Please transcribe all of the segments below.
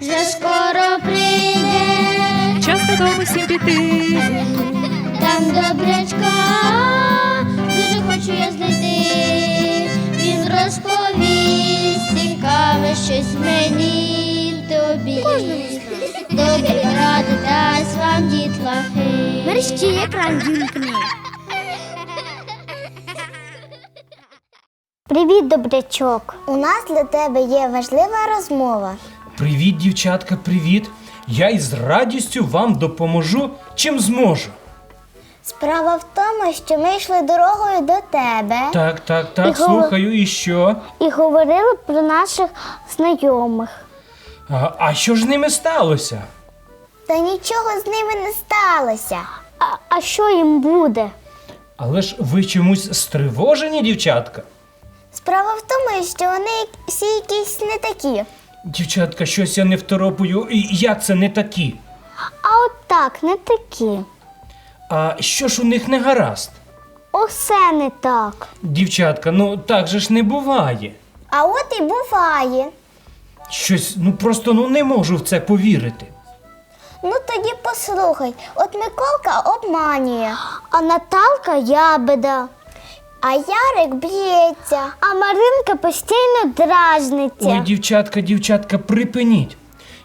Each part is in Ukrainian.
вже скоро прийде, Час додому всім піти. там добрячка, дуже хочу я знайти. Він розповість цікаве щось мені тобі. Добрі ради дасть вам дітлахи. Мерщі екран вімкни. Привіт, добрячок. У нас для тебе є важлива розмова. Привіт, дівчатка, привіт. Я із радістю вам допоможу, чим зможу. Справа в тому, що ми йшли дорогою до тебе Так, так, так, І слухаю, і що? і говорили про наших знайомих. А, а що ж з ними сталося? Та нічого з ними не сталося. А, а що їм буде? Але ж ви чомусь стривожені, дівчатка? Справа в тому, що вони всі якісь не такі. Дівчатка, щось я не второпую. Як це не такі? А от так, не такі. А що ж у них не гаразд? Усе не так. Дівчатка, ну так же ж не буває. А от і буває. Щось, ну просто ну не можу в це повірити. Ну тоді послухай, от Миколка обманює, а Наталка ябеда. А Ярик б'ється, а Маринка постійно дражниться. Ой, дівчатка, дівчатка, припиніть.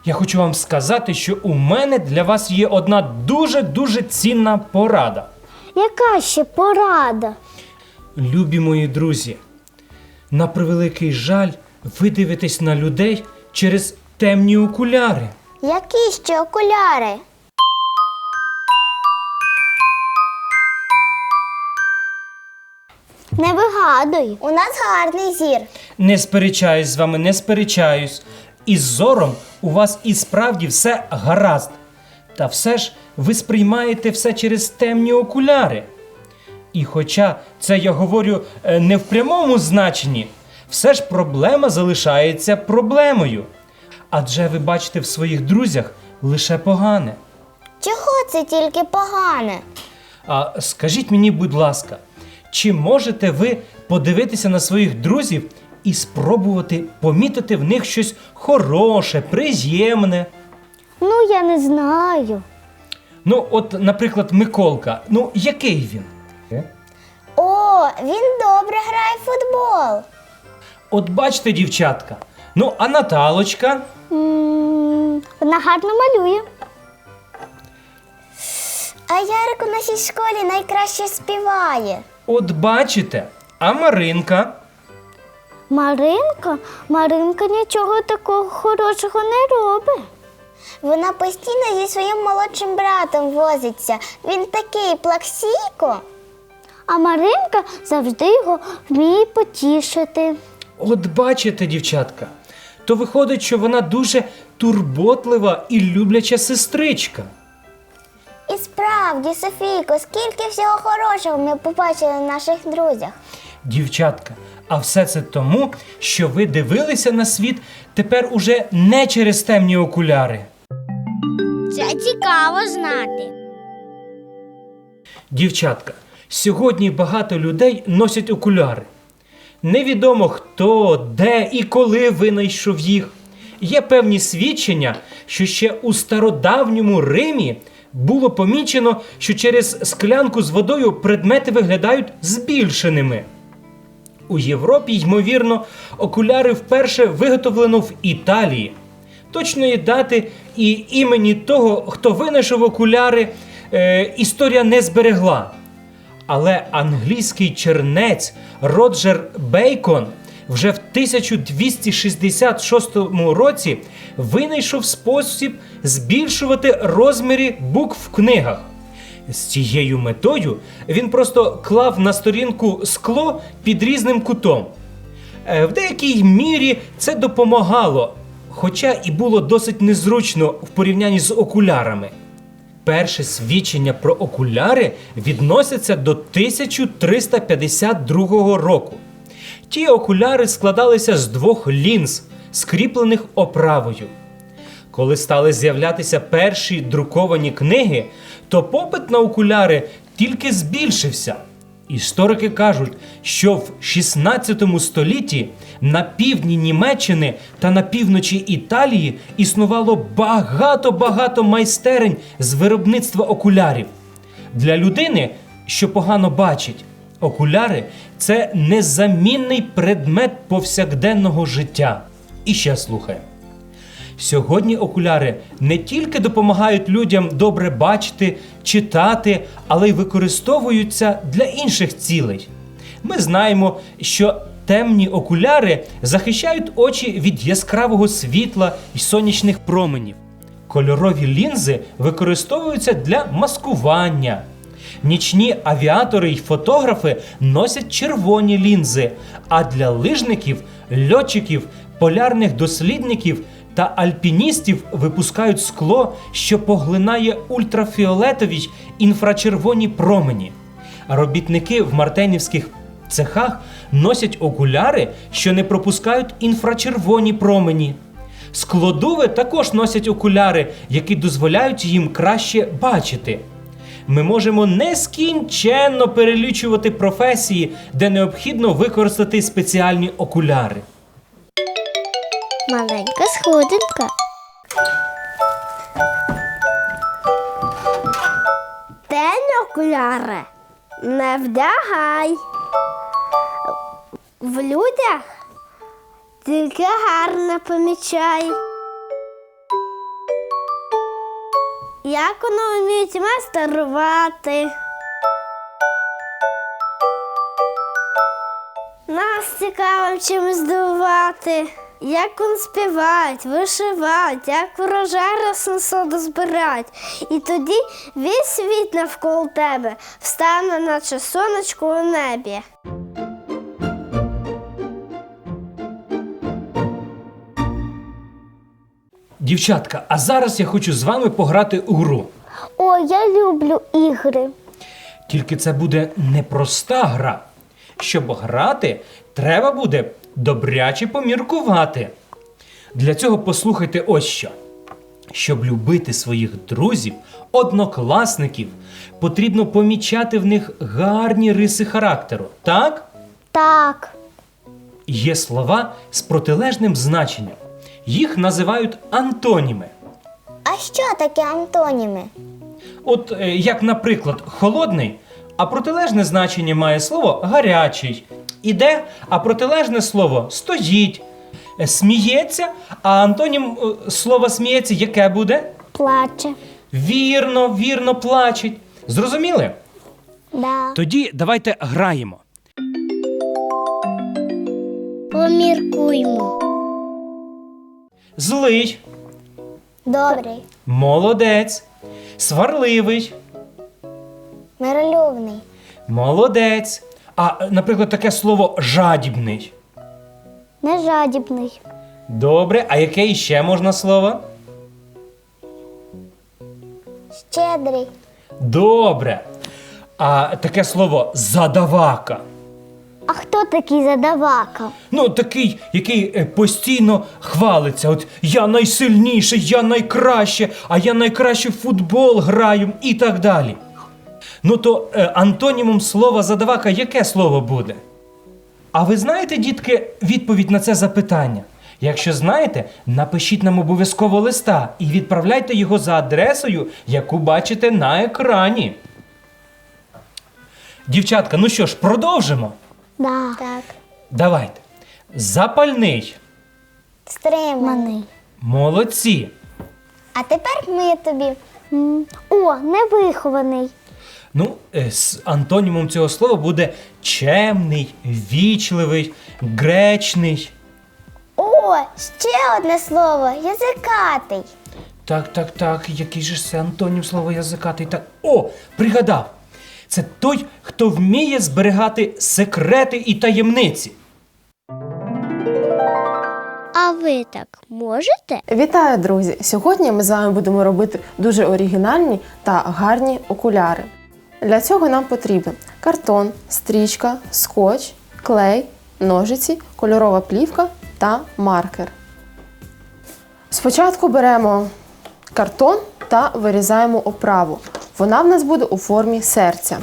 Я хочу вам сказати, що у мене для вас є одна дуже-дуже цінна порада. Яка ще порада? Любі мої друзі, на превеликий жаль, ви дивитесь на людей через темні окуляри. Які ще окуляри? Не вигадуй. У нас гарний зір. Не сперечаюсь з вами, не сперечаюсь. Із зором у вас і справді все гаразд. Та все ж ви сприймаєте все через темні окуляри. І хоча це я говорю е, не в прямому значенні, все ж проблема залишається проблемою. Адже ви бачите в своїх друзях лише погане. Чого це тільки погане? А скажіть мені, будь ласка, чи можете ви подивитися на своїх друзів і спробувати помітити в них щось хороше, приємне? Ну, я не знаю. Ну, от, наприклад, Миколка, ну який він? О, він добре грає в футбол. От бачите, дівчатка. Ну, а Наталочка, м вона гарно малює. А Ярик у нашій школі найкраще співає. От бачите, а Маринка. Маринка? Маринка нічого такого хорошого не робить. Вона постійно зі своїм молодшим братом возиться. Він такий плаксійко. А Маринка завжди його вміє потішити. От бачите, дівчатка. То виходить, що вона дуже турботлива і любляча сестричка. Справді, Софійко, скільки всього хорошого ми побачили в наших друзях. Дівчатка, а все це тому, що ви дивилися на світ тепер уже не через темні окуляри. Це цікаво знати. Дівчатка, сьогодні багато людей носять окуляри. Невідомо хто, де і коли винайшов їх. Є певні свідчення, що ще у стародавньому Римі було помічено, що через склянку з водою предмети виглядають збільшеними. У Європі, ймовірно, окуляри вперше виготовлено в Італії. Точної дати і імені того, хто винайшов окуляри, е, історія не зберегла. Але англійський чернець Роджер Бейкон вже в 1266 році винайшов спосіб збільшувати розміри букв в книгах. З цією метою він просто клав на сторінку скло під різним кутом. Е, В деякій мірі це допомагало, хоча і було досить незручно в порівнянні з окулярами. Перше свідчення про окуляри відносяться до 1352 року. Ті окуляри складалися з двох лінз, скріплених оправою. Коли стали з'являтися перші друковані книги, то попит на окуляри тільки збільшився. Історики кажуть, що в 16 столітті на півдні Німеччини та на півночі Італії існувало багато-багато майстерень з виробництва окулярів. Для людини, що погано бачить, окуляри це незамінний предмет повсякденного життя. І ще слухай. Сьогодні окуляри не тільки допомагають людям добре бачити, читати, але й використовуються для інших цілей. Ми знаємо, що темні окуляри захищають очі від яскравого світла і сонячних променів. Кольорові лінзи використовуються для маскування. Нічні авіатори й фотографи носять червоні лінзи, а для лижників, льотчиків, полярних дослідників та альпіністів випускають скло, що поглинає ультрафіолетові інфрачервоні промені. Робітники в мартенівських цехах носять окуляри, що не пропускають інфрачервоні промені. Склодуви також носять окуляри, які дозволяють їм краще бачити. Ми можемо нескінченно перелічувати професії, де необхідно використати спеціальні окуляри. Маленька сходинка. Темні окуляри не вдягай. В людях тільки гарно помічай. Як воно вміють майстерувати. Нас цікаво чимось здивувати. Як вони співають, вишивають, як врожай насолоду збирають. І тоді весь світ навколо тебе встане, наче сонечко у небі. Дівчатка, а зараз я хочу з вами пограти у гру. О, я люблю ігри. Тільки це буде непроста гра. Щоб грати, треба буде добряче поміркувати. Для цього послухайте ось що. Щоб любити своїх друзів, однокласників, потрібно помічати в них гарні риси характеру. Так? Так. Є слова з протилежним значенням. Їх називають антоніми. А що таке антоніми? От е, як, наприклад, холодний, а протилежне значення має слово гарячий. Іде, а протилежне слово стоїть. Е, Сміється, а антонім е, слова сміється, яке буде? Плаче. Вірно, вірно плачить. Зрозуміли? Да. Тоді давайте граємо. Поміркуймо. Злий, Добрий. молодець, сварливий, Миролюбний. молодець. А, наприклад, таке слово жадібний. Нежадібний. Добре, а яке іще можна слово? Щедрий. Добре. А таке слово задавака. А хто такий задавака? Ну, такий, який е, постійно хвалиться. От я найсильніший, я найкраще, а я найкраще в футбол граю і так далі. Ну то е, антонімом слова задавака яке слово буде? А ви знаєте, дітки, відповідь на це запитання? Якщо знаєте, напишіть нам обов'язково листа і відправляйте його за адресою, яку бачите на екрані. Дівчатка, ну що ж, продовжимо. Да. Так. Давайте. Запальний. Стриманий. Молодці. А тепер ми тобі. О, невихований. Ну, е, з антонімом цього слова буде чемний, вічливий, гречний. О, ще одне слово. Язикатий. Так, так, так. Який же це антонім слова язикатий? Так. О, пригадав. Це той, хто вміє зберігати секрети і таємниці. А ви так можете? Вітаю, друзі! Сьогодні ми з вами будемо робити дуже оригінальні та гарні окуляри. Для цього нам потрібен картон, стрічка, скотч, клей, ножиці, кольорова плівка та маркер. Спочатку беремо картон та вирізаємо оправу. Вона в нас буде у формі серця.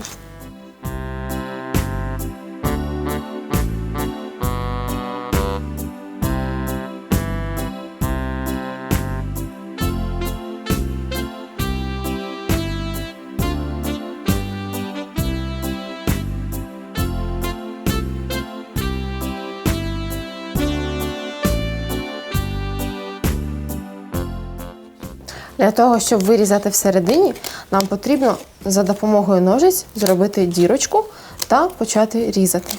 Для того, щоб вирізати всередині, нам потрібно за допомогою ножиць зробити дірочку та почати різати.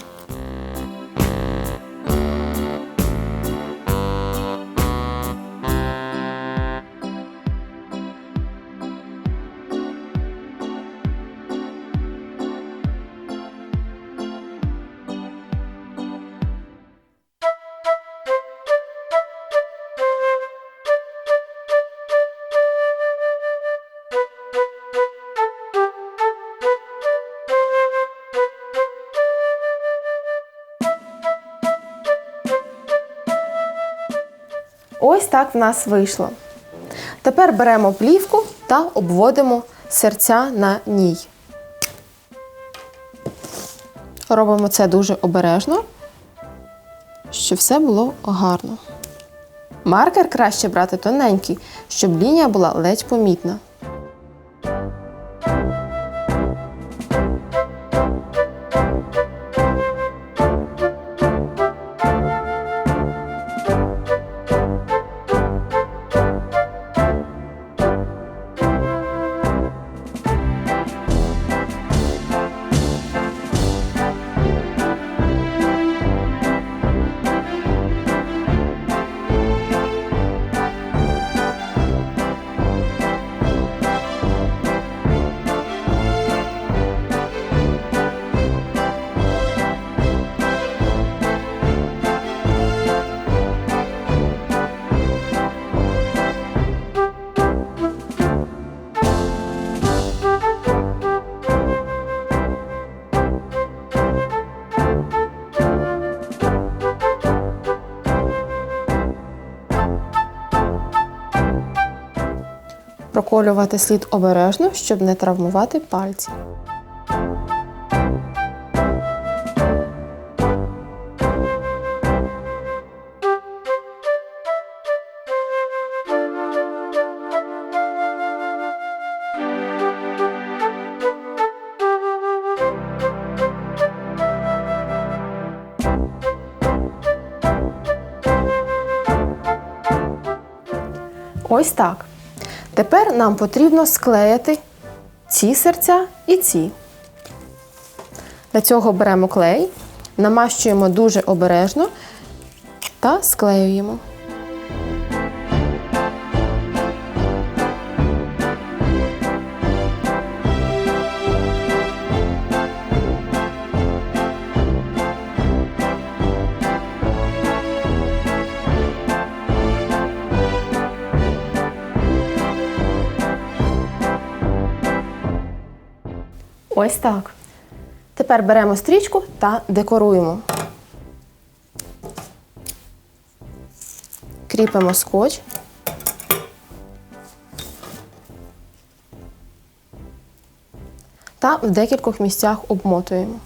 Ось так в нас вийшло. Тепер беремо плівку та обводимо серця на ній. Робимо це дуже обережно, щоб все було гарно. Маркер краще брати тоненький, щоб лінія була ледь помітна. Проколювати слід обережно, щоб не травмувати пальці. Ось так. Тепер нам потрібно склеїти ці серця і ці. Для цього беремо клей, намащуємо дуже обережно та склеюємо. Ось так. Тепер беремо стрічку та декоруємо. Кріпимо скотч. Та в декількох місцях обмотуємо.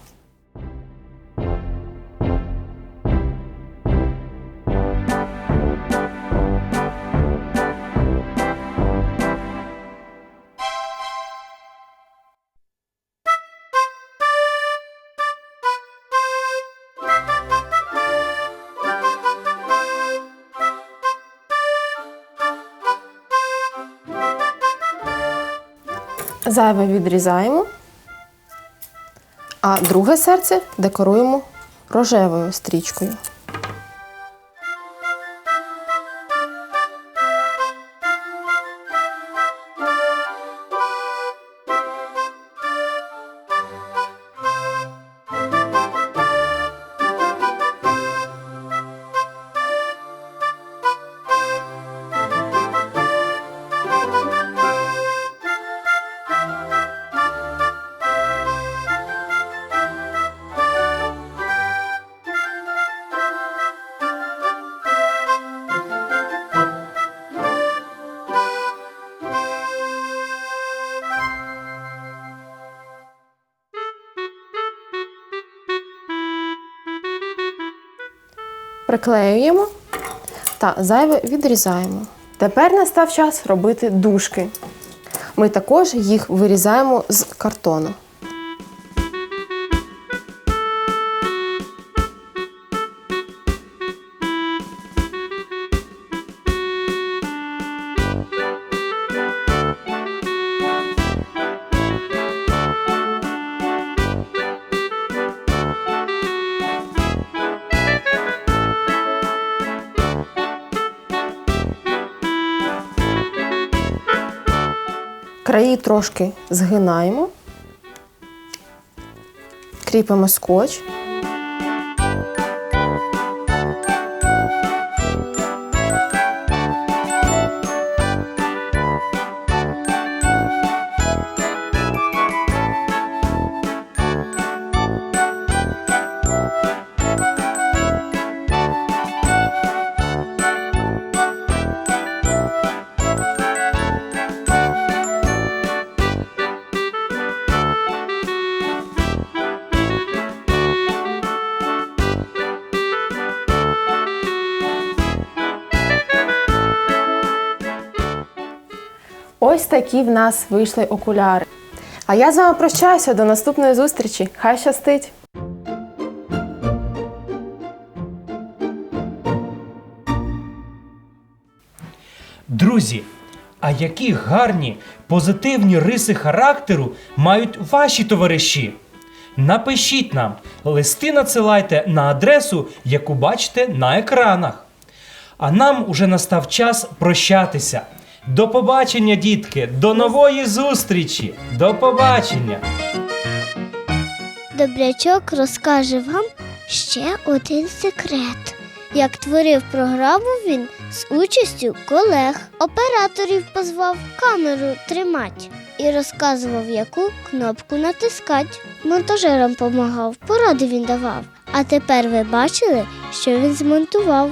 Зайве відрізаємо, а друге серце декоруємо рожевою стрічкою. Приклеюємо та зайве відрізаємо. Тепер настав час робити дужки. Ми також їх вирізаємо з картону. Краї трошки згинаємо, кріпимо скотч. Ось такі в нас вийшли окуляри. А я з вами прощаюся до наступної зустрічі. Хай щастить! Друзі, а які гарні позитивні риси характеру мають ваші товариші? Напишіть нам, листи надсилайте на адресу, яку бачите на екранах. А нам уже настав час прощатися. До побачення, дітки! До нової зустрічі! До побачення! Добрячок розкаже вам ще один секрет. Як творив програму він з участю колег, операторів позвав камеру тримать і розказував, яку кнопку натискать. Монтажерам помагав, поради він давав. А тепер ви бачили, що він змонтував.